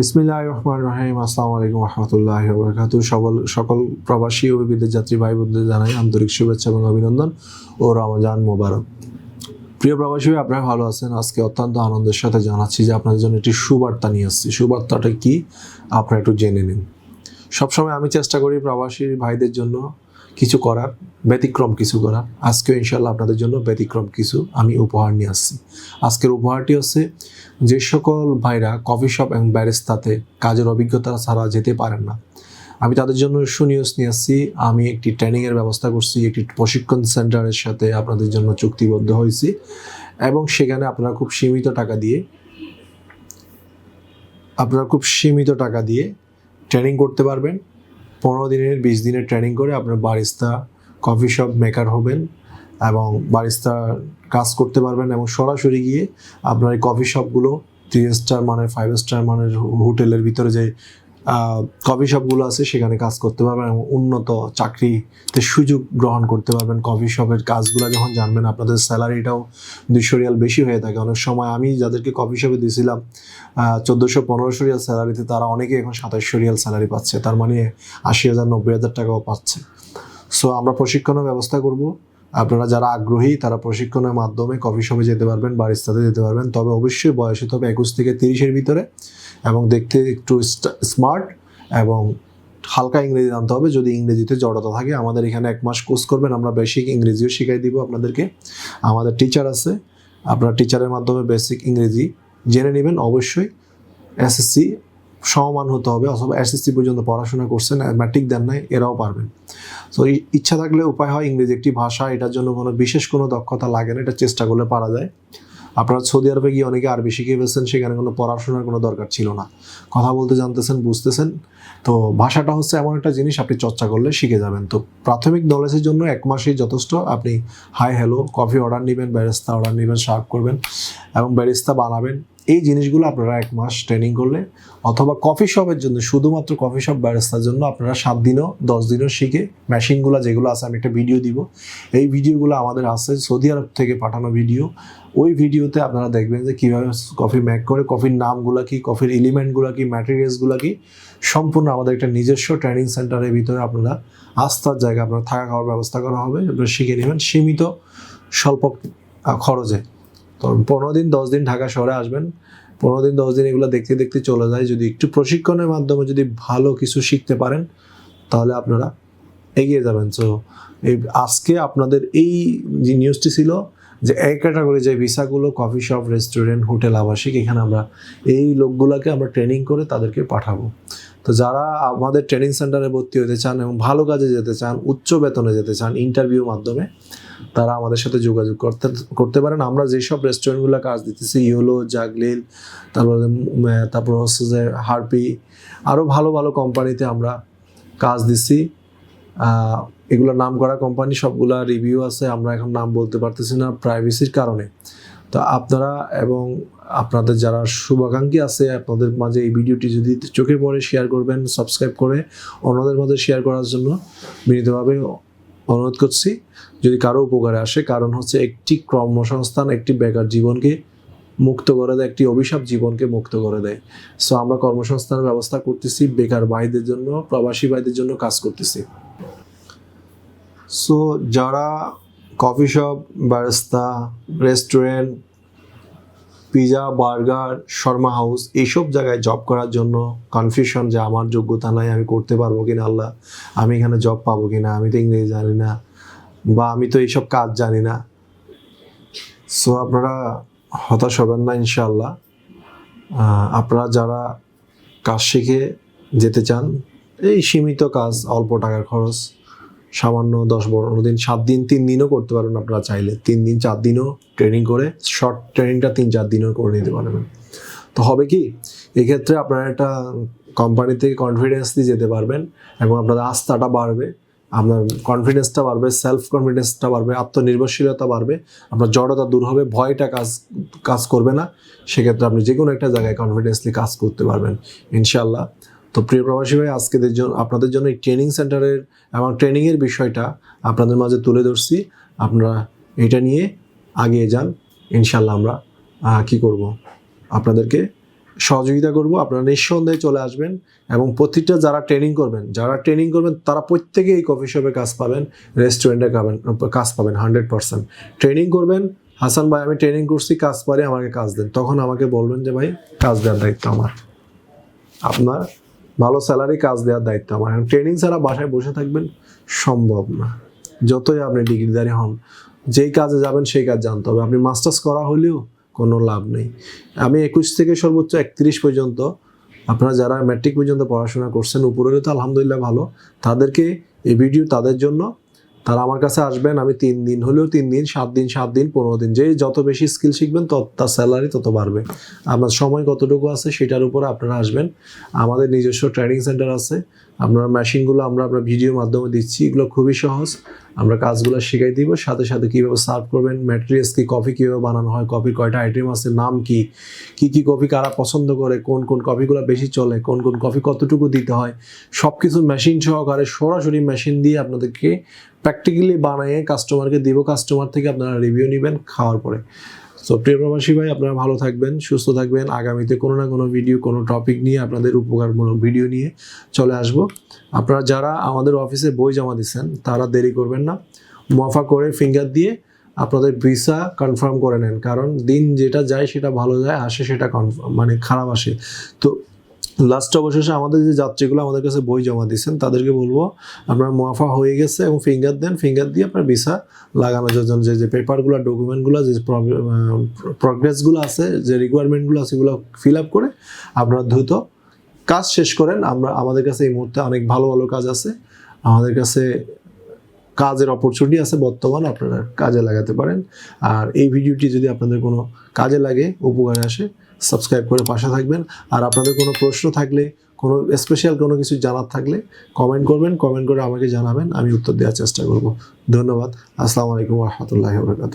বিসমিল্লাহ রহমান রহিম। আসসালামু আলাইকুম রহমতুল্লাহ বরকাত সকল সকল প্রবাসী ও যাত্রী ভাই বোনদের জানাই আন্তরিক শুভেচ্ছা এবং অভিনন্দন ও রমজান মোবারক। প্রিয় প্রবাসী আপনারা ভালো আছেন? আজকে অত্যন্ত আনন্দের সাথে জানাচ্ছি যে আপনাদের জন্য একটি সুবার্তা নিয়ে আসছি। সুবার্তাটা কি? আপনারা একটু জেনে নিন। সবসময় আমি চেষ্টা করি প্রবাসী ভাইদের জন্য কিছু করার, ব্যতিক্রম কিছু করার। আজকেও ইনশাল্লাহ আপনাদের জন্য ব্যতিক্রম কিছু আমি উপহার নিয়ে আসছি। আজকের উপহারটি হচ্ছে, যে সকল ভাইরা কফি শপ এবং ব্যারিস্তাতে কাজের অভিজ্ঞতা ছাড়া যেতে পারেন না, আমি তাদের জন্য সুনিউজ নিয়ে আসছি। আমি একটি ট্রেনিংয়ের ব্যবস্থা করছি, একটি প্রশিক্ষণ সেন্টারের সাথে আপনাদের জন্য চুক্তিবদ্ধ হয়েছি এবং সেখানে আপনারা খুব সীমিত টাকা দিয়ে, আপনারা খুব সীমিত টাকা দিয়ে ট্রেনিং করতে পারবেন। পনেরো দিনের, বিশ দিনের ট্রেনিং করে আপনার বারিস্তা কফি শপ মেকার হবেন এবং বারিস্তা কাজ করতে পারবেন এবং সরাসরি গিয়ে আপনার এই কফি শপগুলো থ্রি স্টার মানের ফাইভ স্টার মানের হোটেলের ভিতরে যে কফি শপগুলো আছে, সেখানে কাজ করতে পারবেন এবং উন্নত চাকরিতে সুযোগ গ্রহণ করতে পারবেন কফি শপের কাজগুলো। যখন জানবেন আপনাদের স্যালারিটাও দুইশো রিয়াল বেশি হয়ে থাকে। অনেক সময় আমি যাদেরকে কফি শপে দিয়েছিলাম চোদ্দোশো পনেরোশো রিয়াল স্যালারিতে তারা অনেকে এখন সাতাশশো রিয়াল স্যালারি পাচ্ছে। তার মানে আশি হাজার, নব্বই হাজার টাকাও পাচ্ছে। সো আমরা প্রশিক্ষণের ব্যবস্থা করব। আপনারা যারা আগ্রহী, তারা প্রশিক্ষণের মাধ্যমে কফি শপে যেতে পারবেন, বারিস্তাতে যেতে পারবেন। তবে অবশ্যই বয়স হতে হবে একুশ থেকে তিরিশের ভিতরে। এবং দেখতে একটু স্মার্ট এবং হালকা ইংরেজি জানতে হবে। যদি ইংরেজিতে জড়তা থাকে, আমাদের এখানে এক মাস কোর্স করবেন, আমরা বেসিক ইংরেজিও শিখাই দিব আপনাদেরকে। আমাদের টিচার আছে, আপনার টিচারের মাধ্যমে বেসিক ইংরেজি জেনে নেবেন। অবশ্যই এসএসসি সমমান হতে হবে, অথবা এসএসসি পর্যন্ত পড়াশোনা করছেন ম্যাট্রিক দেন নাই, এরাও পারবেন। তো ইচ্ছা থাকলে উপায় হয়, ইংরেজি একটি ভাষা, এটার জন্য কোনো বিশেষ কোনো দক্ষতা লাগে না, এটা চেষ্টা করলে পারা যায়। আপনারা সৌদি আরবে গিয়ে অনেকে আরবি শিখে ফেলছেন, সেখানে কোনো পড়াশোনার কোনো দরকার ছিল না। কথা বলতে জানতেছেন, বুঝতেছেন। তো ভাষাটা হচ্ছে এমন একটা জিনিস, আপনি চর্চা করলে শিখে যাবেন। তো প্রাথমিক নলেজের জন্য এক মাসেই যথেষ্ট। আপনি হাই হ্যালো কফি অর্ডার নেবেন ব্যারিস্তা অর্ডার নেবেন সার্ভ করবেন এবং ব্যারিস্তা বানাবেন। এই জিনিসগুলো আপনারা এক মাস ট্রেনিং করলে, অথবা কফি শপের জন্য, শুধুমাত্র কফি শপ ব্যারিস্তার জন্য আপনারা সাত দিনও, দশ দিনও শিখে মেশিনগুলো যেগুলো আছে, আমি একটা ভিডিও দিব। এই ভিডিওগুলো আমাদের আছে, সৌদি আরব থেকে পাঠানো ভিডিও ওই ভিডিওতে আপনারা দেখবেন যে কীভাবে কফি ম্যাক করে কফির নামগুলো কি কফির এলিমেন্টগুলো কি ম্যাটেরিয়ালসগুলো কি, সম্পূর্ণ আমাদের একটা নিজস্ব ট্রেনিং সেন্টারের ভিতরে আপনারা আস্থার জায়গা আপনার থাকা খাওয়ার ব্যবস্থা করা হবে আপনারা শিখে নেবেন সীমিত, স্বল্প খরচে। তো পনেরো দিন, দশ দিন ঢাকা শহরে আসবেন। পনেরো দিন, দশ দিন এগুলো দেখতে দেখতে চলে যায়। যদি একটু প্রশিক্ষণের মাধ্যমে যদি ভালো কিছু শিখতে পারেন, তাহলে আপনারা এগিয়ে যাবেন। সো এই আজকে আপনাদের এই যে নিউজটি ছিল যে এক ক্যাটাগরি যে ভিসাগুলো কফি শপ রেস্টুরেন্ট হোটেল আবাসিক, এখানে আমরা এই লোকগুলোকে আমরা ট্রেনিং করে তাদেরকে পাঠাবো। তো যারা আমাদের ট্রেনিং সেন্টারে ভর্তি হতে চান এবং ভালো কাজে যেতে চান, উচ্চ বেতনে যেতে চান ইন্টারভিউ মাধ্যমে তারা আমাদের সাথে যোগাযোগ করতে করতে পারেন। আমরা যেসব রেস্টুরেন্টগুলো কাজ দিতেছি ইয়োলো জাগলিল তারপরে তারপর হচ্ছে যে হারপি আরও ভালো ভালো কোম্পানিতে আমরা কাজ দিচ্ছি এগুলো নাম করা কোম্পানি সবগুলা রিভিউ আছে, আমরা এখন নাম বলতে পারতেছি না প্রাইভেসির কারণে। তো আপনারা এবং আপনাদের যারা শুভাকাঙ্ক্ষী আছে, আপনাদের মাঝে এই ভিডিওটি যদি চোখে পড়ে শেয়ার করবেন সাবস্ক্রাইব করে অন্যদের মাঝে শেয়ার করার জন্য বিনীতভাবে অনুরোধ করছি, যদি কারও উপকারে আসে, কারণ হচ্ছে একটি কর্মসংস্থান, একটি বেকার জীবনকে মুক্ত করে দেয়, একটি অভিশাপ জীবনকে মুক্ত করে দেয়। সো আমরা কর্মসংস্থানের ব্যবস্থা করতেছি, বেকার ভাইদের জন্য, প্রবাসী ভাইদের জন্য কাজ করতেছি। সো যারা coffee shop barista restaurant pizza, burger, shawarma house এইসব জায়গায় জব করার জন্য কনফিউশন যে আমার যোগ্যতা নাই, আমি করতে পারব কিনা আল্লাহ? আমি এখানে জব পাবো কিনা? আমি তো ইংরেজি জানি না বা আমি তো এইসব কাজ জানি না। সো আপনারা হতাশ হবেন না ইনশাল্লাহ আপনারা যারা কাজ শিখে যেতে চান, এই সীমিত কাজ, অল্প টাকার খরচ সামান্য দশ পনেরো দিন, সাত দিন, তিন দিনও করতে পারবেন আপনারা চাইলে। তিন দিন, চার দিনও ট্রেনিং করে শর্ট ট্রেনিংটা তিন, চার দিনও করে নিতে পারবেন। তো হবে কি, এক্ষেত্রে আপনারা একটা কোম্পানি থেকে কনফিডেন্স দিয়ে যেতে পারবেন এবং আপনাদের আস্থাটা বাড়বে। আপনার কনফিডেন্সটা বাড়বে সেলফ কনফিডেন্সটা বাড়বে, আত্মনির্ভরশীলতা বাড়বে, আপনার জড়তা দূর হবে, ভয়টা কাজ কাজ করবে না। সেক্ষেত্রে আপনি যে কোনো একটা জায়গায় কনফিডেন্সলি কাজ করতে পারবেন। ইনশাল্লাহ তো প্রিয় প্রবাসী ভাই, আজকেদের জন্য আপনাদের জন্য এই ট্রেনিং সেন্টারের এবং ট্রেনিংয়ের বিষয়টা আপনাদের মাঝে তুলে ধরছি। আপনারা এটা নিয়ে আগিয়ে যান ইনশাল্লাহ আমরা কি করব? আপনাদেরকে সহযোগিতা করব। আপনারা নিঃসন্দেহে চলে আসবেন এবং প্রতিটা যারা ট্রেনিং করবেন, যারা ট্রেনিং করবেন, তারা প্রত্যেকেই এই কফি শপে কাজ পাবেন রেস্টুরেন্টে খাবেন, কাজ পাবেন হান্ড্রেড পার্সেন্ট ট্রেনিং করবেন, হাসান ভাই, আমি ট্রেনিং করছি, কাজ পারে, আমাকে কাজ দেন। তখন আমাকে বলবেন যে, ভাই, কাজ দেওয়ার দায়িত্ব আমার। আপনার ভালো স্যালারি কাজ দেওয়ার দায়িত্ব আমার। ট্রেনিং ছাড়া বাসায় বসে থাকবেন সম্ভব না। যতই আপনি ডিগ্রিধারী হন, যেই কাজে যাবেন সেই কাজ জানতে হবে। আপনি মাস্টার্স করা হলেও কোনো লাভ নেই। আমি একুশ থেকে সর্বোচ্চ একত্রিশ পর্যন্ত আপনারা যারা ম্যাট্রিক পর্যন্ত পড়াশোনা করছেন উপরে তো আলহামদুলিল্লাহ ভালো, তাদেরকে এই ভিডিও তাদের জন্য তারা আমার কাছে আসবেন, আমি তিন দিন হলেও তিন দিন, সাত দিন সাত দিন, পনেরো দিন, যে যত বেশি স্কিল শিখবেন, তত তার স্যালারি তত বাড়বে। আমার সময় কতটুকু আছে, সেটার উপরে আপনারা আসবেন। আমাদের নিজস্ব ট্রেনিং সেন্টার আছে। আপনার মেশিনগুলো আমরা আপনার ভিডিওর মাধ্যমে দিচ্ছি, এগুলো খুবই সহজ। আমরা কাজগুলো শিখাই দিব, সাথে সাথে কীভাবে সার্ভ করবেন ম্যাটেরিয়ালস কি কফি কীভাবে বানানো হয় কফির কয়টা আইটেম আছে, নাম কি কি কি কফি কারা পছন্দ করে, কোন কোন কফিগুলো বেশি চলে, কোন কোন কফি কতটুকু দিতে হয় সব কিছু মেশিন সহকারে সরাসরি মেশিন দিয়ে আপনাদেরকে প্র্যাকটিক্যালি বানিয়ে কাস্টমারকে দিব কাস্টমার থেকে আপনারা রিভিউ নেবেন, খাওয়ার পরে। তো প্রিয় প্রবাসী ভাই, আপনারা ভালো থাকবেন, সুস্থ থাকবেন। আগামীতে কোনো না কোনো ভিডিও কোনো টপিক নিয়ে আপনাদের উপকারমূলক ভিডিও নিয়ে চলে আসব। আপনারা যারা আমাদের অফিসে বই জমা দিচ্ছেন, তারা দেরি করবেন না। মুয়াফা করে ফিঙ্গার দিয়ে আপনাদের ভিসা কনফার্ম করে নেন। কারণ দিন যেটা যায় সেটা ভালো যায়, আসে সেটা কনফার্ম মানে খারাপ আসে। তো লাস্ট অবশেষে আমাদের যে যাত্রীগুলো আমাদের কাছে বই জমা দিচ্ছেন তাদেরকে বলব, আপনার মুয়াফা হয়ে গেছে এবং ফিঙ্গার দেন ফিঙ্গার দিয়ে আপনার ভিসা লাগানোর জন্য যে যে পেপারগুলো ডকুমেন্টগুলো যে প্রগ্রেসগুলো আছে, যে রিকোয়ারমেন্টগুলো আছে সেগুলো ফিল আপ করে আপনার দ্রুত কাজ শেষ করেন। আমরা, আমাদের কাছে এই মুহূর্তে অনেক ভালো ভালো কাজ আছে। আমাদের কাছে কাজের অপরচুনিটি আছে বর্তমান, আপনারা কাজে লাগাতে পারেন। আর এই ভিডিওটি যদি আপনাদের কোনো কাজে লাগে, উপকারে আসে সাবস্ক্রাইব করে পাশে থাকবেন। আর আপনাদের কোনো প্রশ্ন থাকলে, কোনো স্পেশাল কোনো কিছু জানার থাকলে কমেন্ট করবেন কমেন্ট করে আমাকে জানাবেন, আমি উত্তর দেওয়ার চেষ্টা করব। ধন্যবাদ। আসসালামু আলাইকুম রহমতুল্লাহ বরকাত